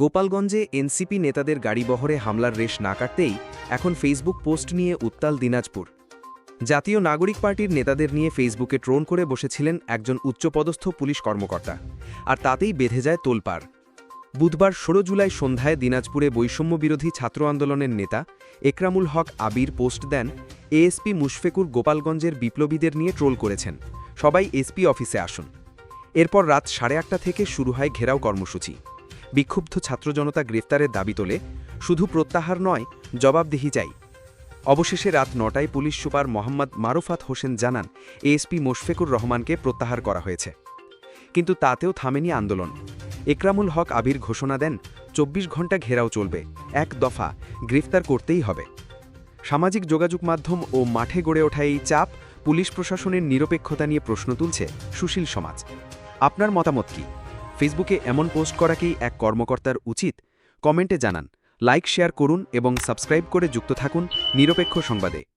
গোপালগঞ্জে এনসিপি নেতাদের গাড়িবহরে হামলার রেশ না কাটতেই এখন ফেসবুক পোস্ট নিয়ে উত্তাল দিনাজপুর। জাতীয় নাগরিক পার্টির নেতাদের নিয়ে ফেসবুকে ট্রোন করে বসেছিলেন একজন উচ্চপদস্থ পুলিশ কর্মকর্তা, আর তাতেই বেঁধে যায় তোলপাড়। বুধবার ষোলো জুলাই সন্ধ্যায় দিনাজপুরে বৈষম্য বিরোধী ছাত্র আন্দোলনের নেতা একরামুল হক আবির পোস্ট দেন, এএসপি মুশফেকুর গোপালগঞ্জের বিপ্লবীদের নিয়ে ট্রোল করেছেন, সবাই এসপি অফিসে আসুন। এরপর রাত সাড়ে আটটা থেকে শুরু হয় ঘেরাও কর্মসূচি। বিক্ষুব্ধ ছাত্র জনতা গ্রেফতারের দাবি তোলে, শুধু প্রত্যাহার নয়, জবাবদিহি চাই। অবশেষে রাত নটায় পুলিশ সুপার মোহাম্মদ মারুফাত হোসেন জানান, এএসপি মোশফেকুর রহমানকে প্রত্যাহার করা হয়েছে। কিন্তু তাতেও থামেনি আন্দোলন। একরামুল হক আবির ঘোষণা দেন, চব্বিশ ঘণ্টা ঘেরাও চলবে, এক দফা, গ্রেফতার করতেই হবে। সামাজিক যোগাযোগ মাধ্যম ও মাঠে গড়ে ওঠা এই চাপ পুলিশ প্রশাসনের নিরপেক্ষতা নিয়ে প্রশ্ন তুলছে সুশীল সমাজ। আপনার মতামত কি? ফেসবুকে এমন পোস্ট করা কি এক কর্মকর্তার উচিত? কমেন্টে জানান। লাইক, শেয়ার করুন এবং সাবস্ক্রাইব করে যুক্ত থাকুন নিরপেক্ষ সংবাদে।